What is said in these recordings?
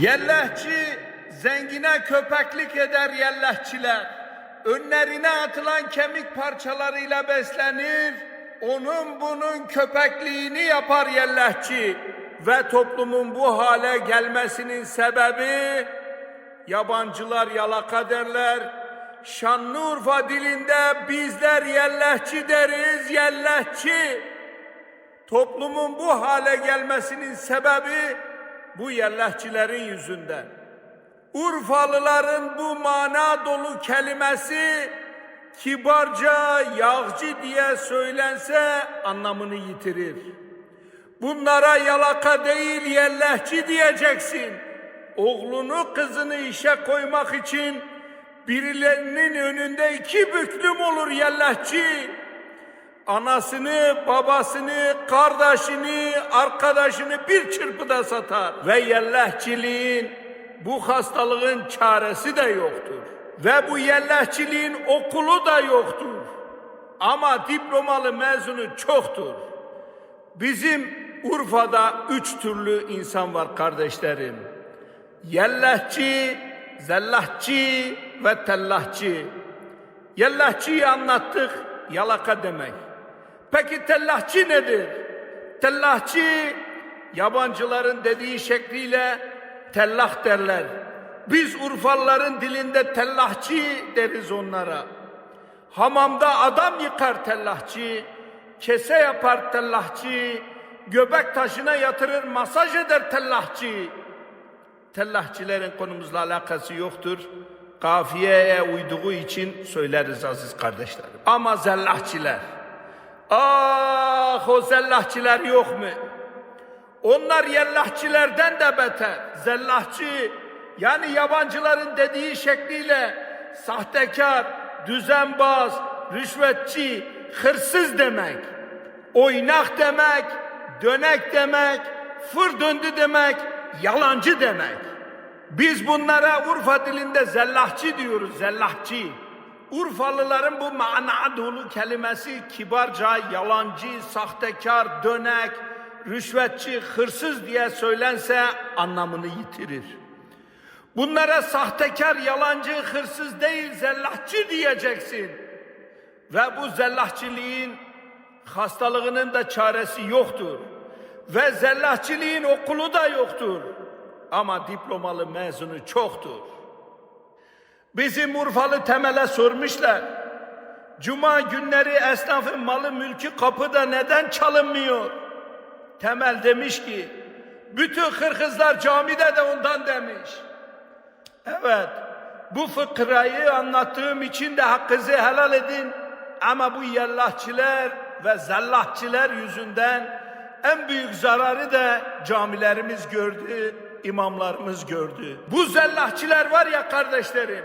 Yellehçi zengine köpeklik eder yellehçiler. Önlerine atılan kemik parçalarıyla beslenir. Onun bunun köpekliğini yapar yellehçi. Ve toplumun bu hale gelmesinin sebebi yabancılar yalaka derler. Şanlıurfa dilinde bizler yellehçi deriz yellehçi. Toplumun bu hale gelmesinin sebebi bu yellahçilerin yüzünden. Urfalıların bu mana dolu kelimesi kibarca yağcı diye söylense anlamını yitirir. Bunlara yalaka değil yellahçı diyeceksin. Oğlunu kızını işe koymak için birilerinin önünde iki büklüm olur yellahçı anasını, babasını, kardeşini, arkadaşını bir çırpıda satar. Ve yellehçiliğin bu hastalığın çaresi de yoktur. Ve bu yellehçiliğin okulu da yoktur. Ama diplomalı mezunu çoktur. Bizim Urfa'da üç türlü insan var kardeşlerim. Yellahçı, zellahçı ve tellahçı. Yellahçıyı anlattık, yalaka demek. Peki tellahçı nedir? Tellahçı yabancıların dediği şekliyle tellah derler. Biz Urfalıların dilinde tellahçı deriz onlara. Hamamda adam yıkar tellahçı, kese yapar tellahçı, göbek taşına yatırır masaj eder tellahçı. Tellahçilerin konumuzla alakası yoktur. Kafiyeye uyduğu için söyleriz aziz kardeşlerim. Ama zellahçiler, ah o zellahçiler yok mu? Onlar yellahçilerden de beter. Zellahçı yani yabancıların dediği şekliyle sahtekar, düzenbaz, rüşvetçi, hırsız demek. Oynak demek, dönek demek, fır döndü demek, yalancı demek. Biz bunlara Urfa dilinde zellahçı diyoruz, zellahçı. Urfalıların bu mana dolu kelimesi kibarca yalancı, sahtekar, dönek, rüşvetçi, hırsız diye söylense anlamını yitirir. Bunlara sahtekar, yalancı, hırsız değil zellahçı diyeceksin. Ve bu zellahçiliğin hastalığının da çaresi yoktur. Ve zellahçiliğin okulu da yoktur. Ama diplomalı mezunu çoktur. Bizim Urfalı temele sormuşlar. Cuma günleri esnafın malı mülkü kapıda neden çalınmıyor? Temel demiş ki, bütün hırkızlar camide de ondan demiş. Evet, bu fıkrayı anlattığım için de hakkınızı helal edin. Ama bu yellahçiler ve zellahçiler yüzünden en büyük zararı da camilerimiz gördü, imamlarımız gördü. Bu zellahçiler var ya kardeşlerim,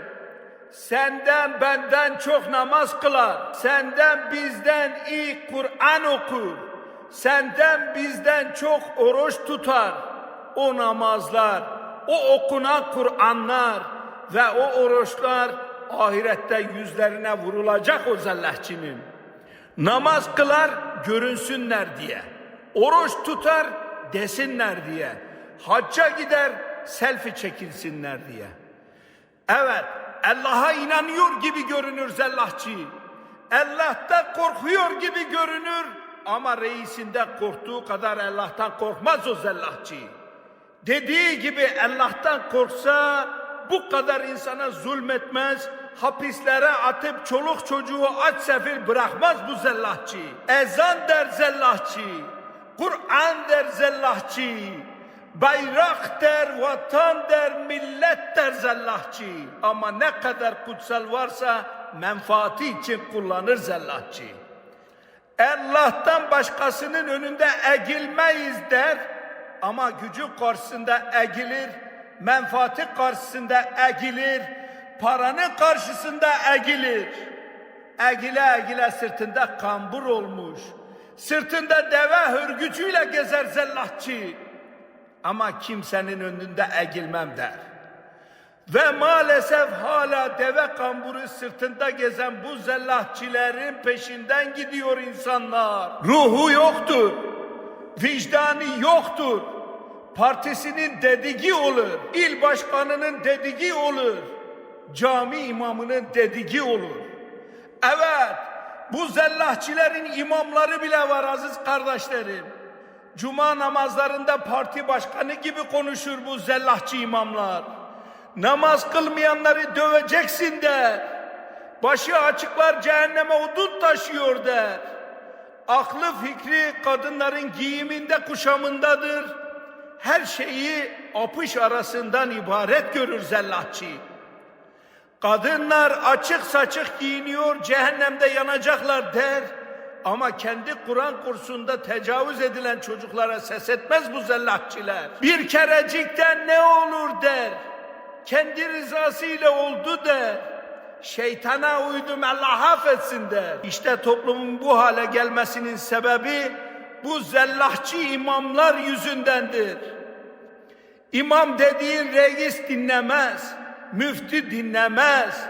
senden benden çok namaz kılar, senden bizden iyi Kur'an okur, senden bizden çok oruç tutar. O namazlar, o okunan Kur'anlar ve o oruçlar ahirette yüzlerine vurulacak o zellahçinin. Namaz kılar görünsünler diye. Oruç tutar desinler diye. Hacca gider selfie çekilsinler diye. Evet Allah'a inanıyor gibi görünür zellahçı. Allah'tan korkuyor gibi görünür ama reisinde korktuğu kadar Allah'tan korkmaz o zellahçı. Dediği gibi Allah'tan korksa bu kadar insana zulmetmez, hapislere atıp çoluk çocuğu aç sefil bırakmaz bu zellahçı. Ezan der zellahçı, Kur'an der zellahçı, bayrak der, vatan der, millet der zellahçı. Ama ne kadar kutsal varsa menfaati için kullanır zellahçı. Allah'tan başkasının önünde egilmeyiz der ama gücü karşısında egilir, menfaati karşısında egilir, paranın karşısında egilir. Egile egile sırtında kambur olmuş, sırtında deve hürgücüyle gezer zellahçı. Ama kimsenin önünde egilmem der. Ve maalesef hala deve kamburu sırtında gezen bu zellahçilerin peşinden gidiyor insanlar. Ruhu yoktur, vicdanı yoktur, partisinin dediği olur. İl başkanının dediği olur. Cami imamının dediği olur. Evet, bu zellahçilerin imamları bile var aziz kardeşlerim. Cuma namazlarında parti başkanı gibi konuşur bu zellahçı imamlar. Namaz kılmayanları döveceksin der. Başı açıklar cehenneme odun taşıyor der. Aklı fikri kadınların giyiminde kuşamındadır. Her şeyi apış arasından ibaret görür zellahçı. Kadınlar açık saçık giyiniyor, cehennemde yanacaklar der. Ama kendi Kur'an kursunda tecavüz edilen çocuklara ses etmez bu zellahçiler. Bir kerecikten ne olur der. Kendi rızasıyla oldu der. Şeytana uydum Allah affetsin der. İşte toplumun bu hale gelmesinin sebebi bu zellahçı imamlar yüzündendir. İmam dediğin reis dinlemez, müftü dinlemez,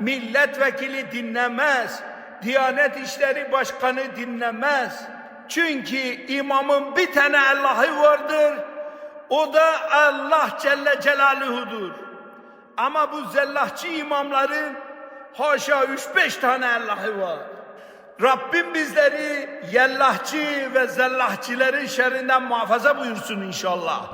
milletvekili dinlemez, Diyanet İşleri Başkanı dinlemez. Çünkü imamın bir tane Allah'ı vardır, o da Allah Celle Celaluhu'dur. Ama bu zellahçı imamların haşa üç beş tane Allah'ı var. Rabbim bizleri yellahçı ve zellahçilerin şerrinden muhafaza buyursun inşallah.